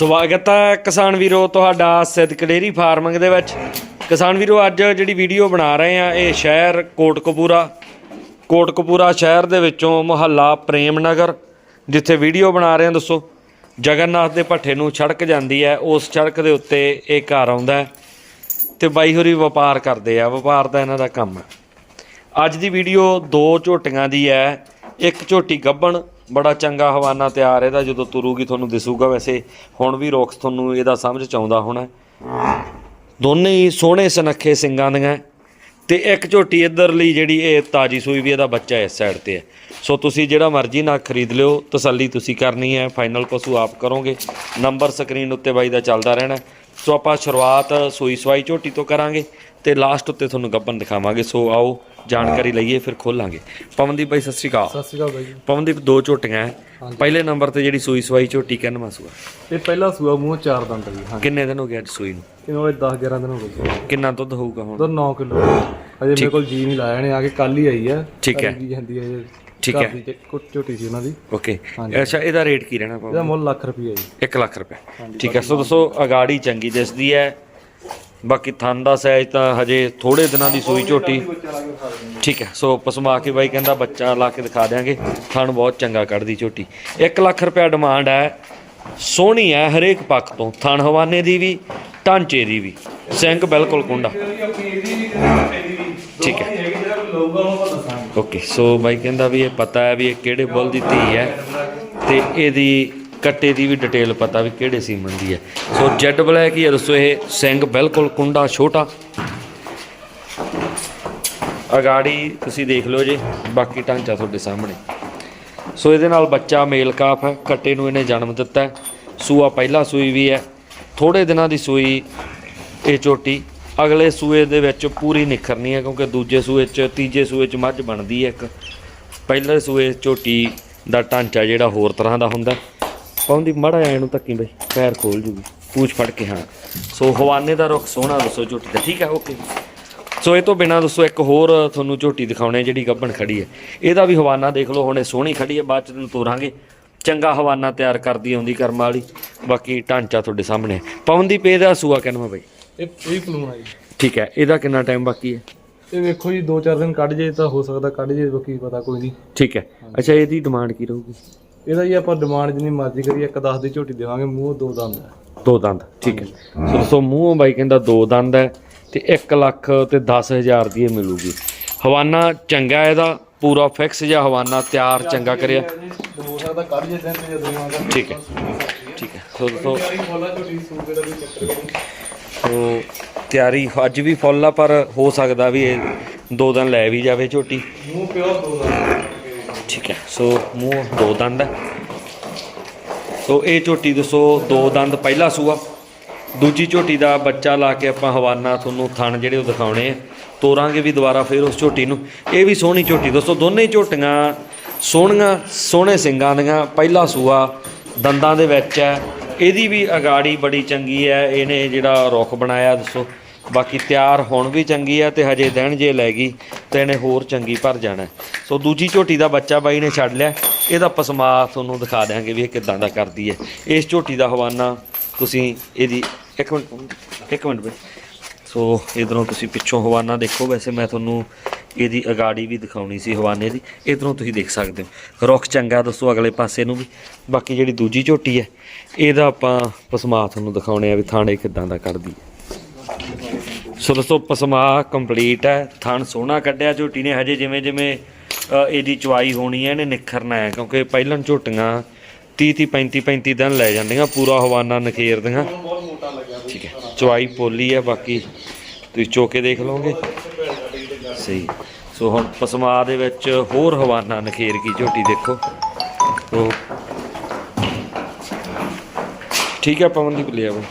ਸਵਾਗਤ ਹੈ ਕਿਸਾਨ ਵੀਰੋ ਤੁਹਾਡਾ ਸਿੱਧਕ ਡੇਰੀ ਫਾਰਮਿੰਗ ਦੇ ਵਿੱਚ। ਕਿਸਾਨ ਵੀਰੋ, ਅੱਜ ਜਿਹੜੀ ਵੀਡੀਓ ਬਣਾ ਰਹੇ ਆ ਇਹ ਸ਼ਹਿਰ ਕੋਟਕਪੂਰਾ। ਕੋਟਕਪੂਰਾ ਸ਼ਹਿਰ ਦੇ ਵਿੱਚੋਂ ਮੁਹੱਲਾ ਪ੍ਰੇਮ ਨਗਰ, ਜਿੱਥੇ ਵੀਡੀਓ ਬਣਾ ਰਹੇ ਆ ਦੱਸੋ ਜਗਨਨਾਥ ਦੇ ਭੱਠੇ ਨੂੰ ਸੜਕ ਜਾਂਦੀ ਹੈ, ਉਸ ਸੜਕ ਦੇ ਉੱਤੇ ਇਹ ਘਰ ਆਉਂਦਾ ਹੈ ਤੇ ਬਾਈ ਹੋਰੀ ਵਪਾਰ ਕਰਦੇ ਆ, ਵਪਾਰ ਦਾ ਇਹਨਾਂ ਦਾ ਕੰਮ ਹੈ। ਅੱਜ ਦੀ ਵੀਡੀਓ ਦੋ ਝੋਟੀਆਂ ਦੀ ਹੈ, ਇੱਕ ਝੋਟੀ ਗੱਬਣ ਬੜਾ ਚੰਗਾ ਹਵਾਨਾ ਤਿਆਰ ਇਹਦਾ, ਜਦੋਂ ਤੁਰੂਗੀ ਤੁਹਾਨੂੰ ਦਿਸੂਗਾ ਵੈਸੇ। ਹੁਣ ਵੀ ਰੋਕਸ ਤੁਹਾਨੂੰ ਇਹਦਾ ਸਮਝ ਚ ਆਉਂਦਾ ਹੋਣਾ। ਦੋਨੇ ਹੀ ਸੋਹਣੇ ਸੁਨੱਖੇ ਸਿੰਘਾਂ ਦੀਆਂ। ਤੇ ਇੱਕ ਝੋਟੀ ਇੱਧਰਲੀ ਜਿਹੜੀ ਇਹ ਤਾਜੀ ਸੂਈ ਵੀ ਇਹਦਾ ਬੱਚਾ ਇਸ ਸਾਈਡ ਤੇ ਹੈ। ਸੋ ਤੁਸੀਂ ਜਿਹੜਾ ਮਰਜ਼ੀ ਨਾ ਖਰੀਦ ਲਿਓ, ਤਸੱਲੀ ਤੁਸੀਂ ਕਰਨੀ ਹੈ ਫਾਈਨਲ ਪਸ਼ੂ ਆਪ ਕਰੋਗੇ। ਨੰਬਰ ਸਕਰੀਨ ਉੱਤੇ ਬਾਈ ਦਾ ਚੱਲਦਾ ਰਹਿਣਾ। ਸੋ ਆਪਾਂ ਸ਼ੁਰੂਆਤ ਸੂਈ ਸਵਾਈ ਝੋਟੀ ਤੋਂ ਕਰਾਂਗੇ ਤੇ ਲਾਸਟ ਉੱਤੇ ਤੁਹਾਨੂੰ ਗੱਬਨ ਦਿਖਾਵਾਂਗੇ। ਸੋ ਆਓ ਜਾਣਕਾਰੀ ਲਈਏ ਫਿਰ ਖੋਲਾਂਗੇ। ਪਵਨਦੀਪ ਬਾਈ ਸਤਿ ਸ਼੍ਰੀ ਅਕਾਲ। ਸਤਿ ਸ਼੍ਰੀ ਅਕਾਲ ਬਾਈ ਜੀ। ਪਵਨਦੀਪ ਦੋ ਝੋਟੀਆਂ ਹੈ। ਪਹਿਲੇ ਨੰਬਰ ਤੇ ਜਿਹੜੀ ਸੂਈ ਸਵਾਈ ਝੋਟੀ ਕਿੰਨਵਾਂ ਸੂਆ? ਇਹ ਪਹਿਲਾ ਸੂਆ ਮੂੰਹ ਚਾਰ ਦੰਦ ਜੀ ਹਾਂ ਕਿੰਨੇ ਦਿਨ ਹੋ ਗਏ ਅੱਜ ਸੂਈ ਨੂੰ? ਇਹਨਾਂ ਵਾਲੇ 10 11 ਦਿਨ ਹੋ ਗਏ ਜੀ। ਕਿੰਨਾ ਦੁੱਧ ਹੋਊਗਾ ਹੁਣ? ਉਹਦਾ 9 ਕਿਲੋ। ਅਜੇ ਮੇਰੇ ਕੋਲ ਜੀ ਨਹੀਂ ਲਾਇਆ ਨੇ ਆ ਕੇ ਕੱਲ ਹੀ ਆਈ ਹੈ। ਠੀਕ ਹੈ। ਜਾਂਦੀ ਹੈ ਠੀਕ ਘਰ ਹੈ। ਕੁੱਟ ਝੋਟੀ ਸੀ ਉਹਨਾਂ ਦੀ। ਓਕੇ ਅੱਛਾ ਇਹਦਾ ਰੇਟ ਕੀ ਰਹਿਣਾ ਇਹਦਾ ਮੁੱਲ ਲੱਖ ਰੁਪਈਆ ਜੀ। 1 ਲੱਖ ਰੁਪਏ। ਠੀਕ ਹੈ ਸੋ ਦੱਸੋ ਅਗਾੜੀ ਚੰਗੀ ਦਿਸਦੀ ਹੈ। ਬਾਕੀ ਥਣ ਦਾ ਸਾਈਜ਼ ਤਾਂ ਹਜੇ ਥੋੜੇ ਦਿਨਾਂ ਦੀ ਸੂਈ ਝੋਟੀ। ਠੀਕ ਹੈ ਸੋ ਪਸਮਾ ਕੇ ਬਾਈ ਕਹਿੰਦਾ ਬੱਚਾ ਲਾ ਕੇ ਦਿਖਾ ਦਿਆਂਗੇ। ਥਣ ਬਹੁਤ ਚੰਗਾ ਕੱਢਦੀ ਝੋਟੀ। 1 ਲੱਖ ਰੁਪਏ ਡਿਮਾਂਡ ਹੈ। ਸੋਹਣੀ ਹੈ ਹਰੇਕ ਪੱਖ ਤੋਂ। ਥਣ ਹਵਾਨੇ ਦੀ ਵੀ ਢਾਂਚੇ ਦੀ ਵੀ। ਸਿੰਘ ਬਿਲਕੁਲ ਕੁੰਡਾ। ਠੀਕ ਹੈ। ਓਕੇ ਸੋ ਬਾਈ ਕਹਿੰਦਾ ਵੀ ਇਹ ਪਤਾ ਹੈ ਵੀ ਇਹ ਕਿਹੜੇ ਬੁੱਲ ਦੀ ਧੀ ਹੈ ਤੇ ਇਹਦੀ ਕੱਟੇ ਦੀ ਵੀ ਡਿਟੇਲ ਪਤਾ ਵੀ ਕਿਹੜੇ ਸੀਮਨ ਦੀ ਹੈ। ਸੋ ਜੈਡ ਬਲੈਕ ਹੀ ਦੱਸੋ ਇਹ ਸਿੰਘ ਬਿਲਕੁਲ ਕੁੰਡਾ ਛੋਟਾ। ਅਗਾੜੀ ਤੁਸੀਂ ਦੇਖ ਲਓ ਜੇ, ਬਾਕੀ ਢਾਂਚਾ ਤੁਹਾਡੇ ਸਾਹਮਣੇ। ਸੋ ਇਹਦੇ ਨਾਲ ਬੱਚਾ ਮੇਲ ਕਾਫ ਹੈ, ਕੱਟੇ ਨੂੰ ਇਹਨੇ ਜਨਮ ਦਿੱਤਾ ਸੂਆ ਪਹਿਲਾ ਸੂਈ ਵੀ ਹੈ ਥੋੜੇ ਦਿਨਾਂ ਦੀ ਸੂਈ ਇਹ ਚੋਟੀ। ਅਗਲੇ ਸੂਏ ਦੇ ਵਿੱਚ ਪੂਰੀ ਨਿਖਰਨੀ ਹੈ ਕਿਉਂਕਿ ਦੂਜੇ ਸੂਏ 'ਚ, ਤੀਜੇ ਸੂਏ 'ਚ ਮੱਝ ਬਣਦੀ ਹੈ ਇੱਕ। ਪਹਿਲੇ ਸੂਏ ਝੋਟੀ ਦਾ ਢਾਂਚਾ ਜਿਹੜਾ ਹੋਰ ਤਰ੍ਹਾਂ ਦਾ ਹੁੰਦਾ। ਪਾਉਂਦੀ ਮੜਾ ਐ ਨੂੰ ਧੱਕੀ ਬਈ, ਪੈਰ ਖੋਲ ਜੂਗੀ। ਪੂਛ ਫੜ ਕੇ, ਹਾਂ। ਸੋ ਹਵਾਨੇ ਦਾ ਰੁਖ ਸੋਹਣਾ ਦੱਸੋ ਝੋਟੀ ਦਾ, ਠੀਕ ਹੈ, ਓਕੇ। ਸੋ ਇਹ ਤੋਂ ਬਿਨਾਂ ਦੱਸੋ ਇੱਕ ਹੋਰ ਤੁਹਾਨੂੰ ਝੋਟੀ ਦਿਖਾਉਣੇ ਜਿਹੜੀ ਗੱਭਣ ਖੜੀ ਹੈ। ਇਹਦਾ ਵੀ ਹਵਾਨਾ ਦੇਖ ਲਓ, ਹੁਣੇ ਸੋਹਣੀ ਖੜੀ ਹੈ, ਬਾਅਦ ਚ ਤੈਨੂੰ ਤੋਰਾਂਗੇ। ਚੰਗਾ ਹਵਾਨਾ ਤਿਆਰ ਕਰਦੀ ਆਉਂਦੀ ਕਰਮ ਵਾਲੀ। ਬਾਕੀ ਢਾਂਚਾ ਤੁਹਾਡੇ ਸਾਹਮਣੇ ਹੈ। ਪੇ ਦਾ ਸੂਆ ਕਿਨਵਾ ਬਈ। ਇਹ ਇਹ ਪਲੂਣ ਆ ਜੀ। ਠੀਕ ਹੈ ਇਹਦਾ ਕਿੰਨਾ ਟਾਈਮ ਬਾਕੀ ਹੈ? ਇਹ ਵੇਖੋ ਜੀ 2-4 ਦਿਨ ਕੱਢ ਜੇ ਤਾਂ ਹੋ ਸਕਦਾ ਕੱਢ ਜੇ ਬਾਕੀ ਪਤਾ ਕੋਈ ਨਹੀਂ। ਠੀਕ ਹੈ। ਅੱਛਾ ਇਹਦੀ ਡਿਮਾਂਡ ਕੀ ਰਹੂਗੀ? ਇਹਦਾ ਜੀ ਆਪਾਂ ਡਿਮਾਂਡ ਜਿੰਨੀ ਮਰਜ਼ੀ ਕਰੀਏ ਇੱਕ 10 ਦੀ ਝੋਟੀ ਦੇਵਾਂਗੇ ਮੂੰਹ ਦੋ ਦੰਦ ਹੈ। ਦੋ ਦੰਦ ਠੀਕ ਹੈ। ਸੋ ਦੋਸਤੋ ਮੂੰਹੋਂ ਬਾਈ ਕਹਿੰਦਾ ਦੋ ਦੰਦ ਹੈ ਤੇ 1 ਲੱਖ ਤੇ 10000 ਦੀ ਇਹ ਮਿਲੂਗੀ। ਹਵਾਨਾ ਚੰਗਾ ਇਹਦਾ ਪੂਰਾ ਫਿਕਸ ਜਿਹਾ ਹਵਾਨਾ ਤਿਆਰ ਚੰਗਾ ਕਰਿਆ। ਹੋ ਸਕਦਾ ਕੱਢ ਜੇ ਦਿਨ ਤੇ ਜਦੋਂ ਠੀਕ ਹੈ। ਠੀਕ ਹੈ ਸੋ ਦੋਸਤੋ ਸੋ ਤਿਆਰੀ ਅੱਜ ਵੀ ਫੁੱਲ ਆ ਪਰ ਹੋ ਸਕਦਾ ਵੀ ਇਹ ਦੋ ਦਿਨ ਲੈ ਵੀ ਜਾਵੇ ਝੋਟੀ। ਮੂੰਹ ਪਿਓਰ ਦੋ ਦੰਦ ਠੀਕ ਹੈ ਸੋ ਮੂੰਹ ਦੋ ਦੰਦ ਹੈ ਸੋ ਇਹ ਝੋਟੀ ਦੱਸੋ ਦੋ ਦੰਦ ਪਹਿਲਾ ਸੂਆ। ਦੂਜੀ ਝੋਟੀ ਦਾ ਬੱਚਾ ਲਾ ਕੇ ਆਪਾਂ ਹਵਾਨਾ ਤੁਹਾਨੂੰ ਥਣ ਜਿਹੜੇ ਉਹ ਦਿਖਾਉਣੇ ਆ। ਤੋਰਾਂਗੇ ਵੀ ਦੁਬਾਰਾ ਫਿਰ ਉਸ ਝੋਟੀ ਨੂੰ। ਇਹ ਵੀ ਸੋਹਣੀ ਝੋਟੀ ਦੱਸੋ ਦੋਨੇ ਝੋਟੀਆਂ ਸੋਹਣੀਆਂ ਸੋਹਣੇ ਸਿੰਗਾਂ ਦੀਆਂ। ਪਹਿਲਾ ਸੂਆ ਦੰਦਾਂ ਦੇ ਵਿੱਚ ਹੈ। ਇਹਦੀ ਵੀ ਅਗਾੜੀ ਬੜੀ ਚੰਗੀ ਹੈ, ਇਹਨੇ ਜਿਹੜਾ ਰੁੱਖ ਬਣਾਇਆ, ਦੱਸੋ। ਬਾਕੀ ਤਿਆਰ ਹੁਣ ਵੀ ਚੰਗੀ ਹੈ ਤੇ ਹਜੇ ਦਿਨ ਜੇ ਲੈ ਗਈ ਤੇ ਇਹਨੇ ਹੋਰ ਚੰਗੀ ਭਰ ਜਾਣਾ ਸੋ ਦੂਜੀ ਝੋਟੀ ਦਾ ਬੱਚਾ ਬਾਈ ਨੇ ਛੱਡ ਲਿਆ। ਇਹਦਾ ਪਸਮਾ ਤੁਹਾਨੂੰ ਦਿਖਾ ਦਿਆਂਗੇ ਵੀ ਇਹ ਕਿਦਾਂ ਦਾ ਕਰਦੀ ਹੈ। ਇਸ ਝੋਟੀ ਦਾ ਹਵਾਨਾ ਤੁਸੀਂ ਇਹਦੀ ਇੱਕ ਮਿੰਟ ਇੱਕ ਮਿੰਟ ਬਈ। ਸੋ ਇਧਰੋਂ ਤੁਸੀਂ ਪਿੱਛੋਂ ਹਵਾਨਾ ਦੇਖੋ। ਵੈਸੇ ਮੈਂ ਤੁਹਾਨੂੰ ਇਹਦੀ ਅਗਾੜੀ ਵੀ ਦਿਖਾਉਣੀ ਸੀ ਹਵਾਨੇ ਦੀ, ਇਧਰੋਂ ਤੁਸੀਂ ਦੇਖ ਸਕਦੇ ਹੋ। ਰੁੱਖ ਚੰਗਾ ਦੱਸੋ, ਅਗਲੇ ਪਾਸੇ ਨੂੰ ਵੀ। ਬਾਕੀ ਜਿਹੜੀ ਦੂਜੀ ਝੋਟੀ ਹੈ, ਇਹਦਾ ਆਪਾਂ ਪਸਮਾ ਤੁਹਾਨੂੰ ਦਿਖਾਉਣੇ ਆ ਵੀ ਥਾਣੇ ਕਿਦਾਂ ਦਾ ਕਰਦੀ ਹੈ। ਸੋ ਦੋਸਤੋ ਪਸਮਾ ਕੰਪਲੀਟ ਹੈ, ਥਣ ਸੋਹਣਾ ਕੱਢਿਆ ਝੋਟੀ ਨੇ, ਹਜੇ ਜਿਵੇਂ ਜਿਵੇਂ ਇਹਦੀ ਚਵਾਈ ਹੋਣੀ ਹੈ, ਇਹਨੇ ਨਿਖਰਨਾ ਹੈ, ਕਿਉਂਕਿ ਪਹਿਲਾਂ ਝੋਟੀਆਂ 30 30 35 35 ਦਿਨ ਲੈ ਜਾਂਦੀਆਂ, ਪੂਰਾ ਹਵਾਨਾ ਨਖੇਰਦੀਆਂ। ਠੀਕ ਹੈ ਚਵਾਈ ਪੋਲੀ ਹੈ, ਬਾਕੀ ਤੁਸੀਂ ਚੋਕੇ ਦੇਖ ਲਓਗੇ। ਸਹੀ ਸੋ ਹੁਣ ਪਸਮਾ ਦੇ ਵਿੱਚ ਹੋਰ ਹਵਾਨਾ ਨਖੇਰ ਕੀ ਝੋਟੀ ਦੇਖੋ। ਸੋ ਠੀਕ ਹੈ ਪਵਨਦੀਪ ਲਿਆ ਬਈ।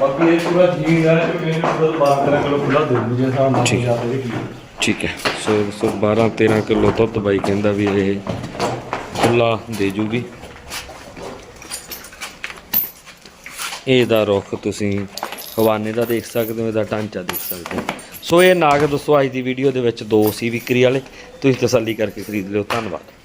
ਬਾਕੀ ਇਹ ਪੂਰਾ ਜੀਨ ਹੈ ਕਿ ਮੈਨੂੰ ਪੂਰਾ 12 13 ਕਿਲੋ ਖੁੱਲਾ ਦੇ ਦੂ ਜੇ ਹਿਸਾਬ ਨਾਲ ਠੀਕ। ਵਿੱਚ ਠੀਕ। ਹੈ ਸੋ ਸੋ 12 13 ਕਿਲੋ ਦੁੱਧ ਬਾਈ ਕਹਿੰਦਾ ਵੀ ਇਹ ਖੁੱਲਾ ਦੇ ਜੂਗੀ। ਇਹਦਾ ਰੁੱਖ ਤੁਸੀਂ ਹਵਾਨੇ ਦਾ ਦੇਖ ਸਕਦੇ ਹੋ, ਇਹਦਾ ਢਾਂਚਾ ਦੇਖ ਸਕਦੇ ਹੋ। ਸੋ ਇਹ ਨਾਗ ਦੋਸਤੋ ਅੱਜ ਦੀ ਵੀਡੀਓ ਦੇ ਵਿੱਚ ਦੋ ਸੀ ਵਿਕਰੀ ਵਾਲੇ। ਤੁਸੀਂ ਤਸੱਲੀ ਕਰਕੇ ਖਰੀਦ ਲਿਓ। ਧੰਨਵਾਦ।